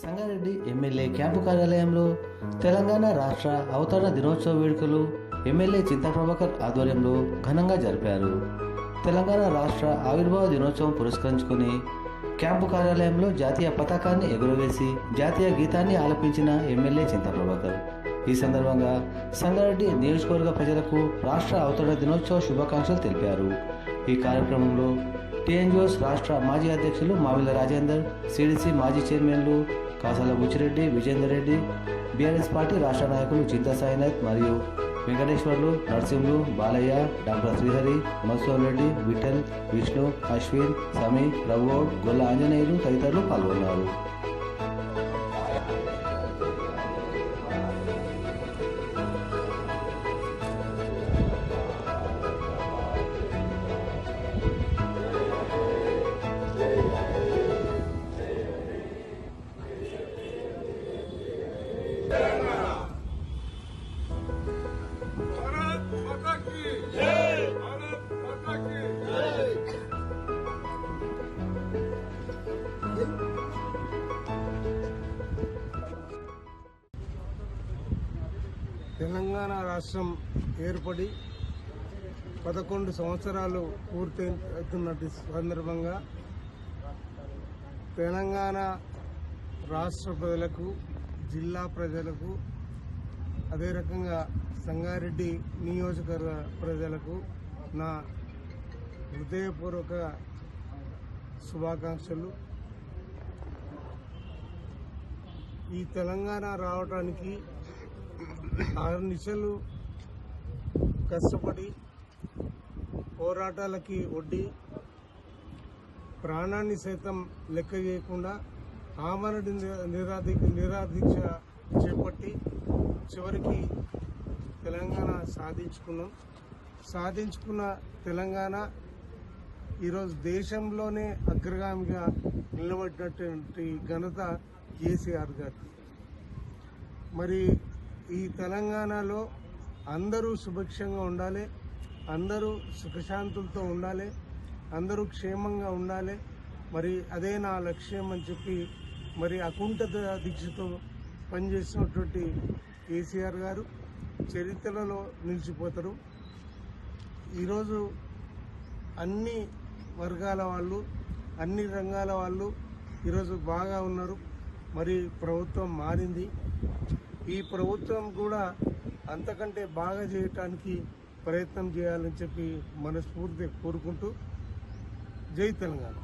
Sangareddy MLA camp కార్యాలయంలో తెలంగాణ రాష్ట్ర అవతరణ దినోత్సవ వేడుకలు ఎమ్మెల్యే చింతా ప్రభాకర్ ఆధ్వర్యంలో ఘనంగా జరిపారు. తెలంగాణ రాష్ట్ర ఆవిర్భావ దినోత్సవం పురస్కరించుకుని క్యాంపు కార్యాలయంలో జాతీయ పతాకాన్ని ఎగురవేసి జాతీయ గీతాన్ని ఆలపించిన ఎమ్మెల్యే చింతా ప్రభాకర్. ఈ సందర్భంగా సంగారెడ్డి నియోజకవర్గ ప్రజలకు రాష్ట్ర అవతరణ దినోత్సవ శుభాకాంక్షలు తెలిపారు. ఈ కార్యక్రమంలో టీఎన్జిఓస్ రాష్ట్ర మాజీ అధ్యక్షులు మావిల రాజేందర్ సిడిసి మాజీ చైర్మన్లు కాసాల బుచ్చిరెడ్డి విజేందర్ రెడ్డి బీఆర్ఎస్ పార్టీ రాష్ట్ర నాయకులు చింతా సాయినాథ్ మరియు వెంకటేశ్వర్లు నరసింహులు బాలయ్య డాక్టర్ శ్రీహరి మధుసూర్ రెడ్డి విఠల్ విష్ణు అశ్విన్ సమీ రఘుగౌడ్ గొల్ల ఆంజనేయులు తదితరులు పాల్గొన్నారు. తెలంగాణ రాష్ట్రం ఏర్పడి పదకొండు సంవత్సరాలు పూర్తవుతున్నటి సందర్భంగా తెలంగాణ రాష్ట్ర ప్రజలకు జిల్లా ప్రజలకు అదే రకంగా సంగారెడ్డి నియోజకవర్గ ప్రజలకు నా హృదయపూర్వక శుభాకాంక్షలు. ఈ తెలంగాణ రావడానికి ఆరు నిశలు కష్టపడి పోరాటాలకి ఒడ్డి ప్రాణాన్ని సైతం లెక్క చేయకుండా ఆమరణ నిరాధి నిరాధీక్ష చేపట్టి చివరికి తెలంగాణ సాధించుకున్నాం. సాధించుకున్న తెలంగాణ ఈరోజు దేశంలోనే అగ్రగామిగా నిలబడినటువంటి ఘనత కేసీఆర్ గారి. మరి ఈ తెలంగాణలో అందరూ సుభిక్షంగా ఉండాలి అందరూ సుఖశాంతులతో ఉండాలి అందరూ క్షేమంగా ఉండాలి. మరి అదే నా లక్ష్యం అని చెప్పి మరి అకుంఠత దీక్షతో పనిచేసినటువంటి కేసీఆర్ గారు చరిత్రలో నిలిచిపోతారు. ఈరోజు అన్ని వర్గాల వాళ్ళు అన్ని రంగాల వాళ్ళు ఈరోజు బాగా ఉన్నారు. మరి ప్రభుత్వం మారింది. ఈ ప్రభుత్వం కూడా అంతకంటే బాగా చేయటానికి ప్రయత్నం చేయాలని చెప్పి మనస్ఫూర్తి కోరుకుంటూ జై తెలంగాణ.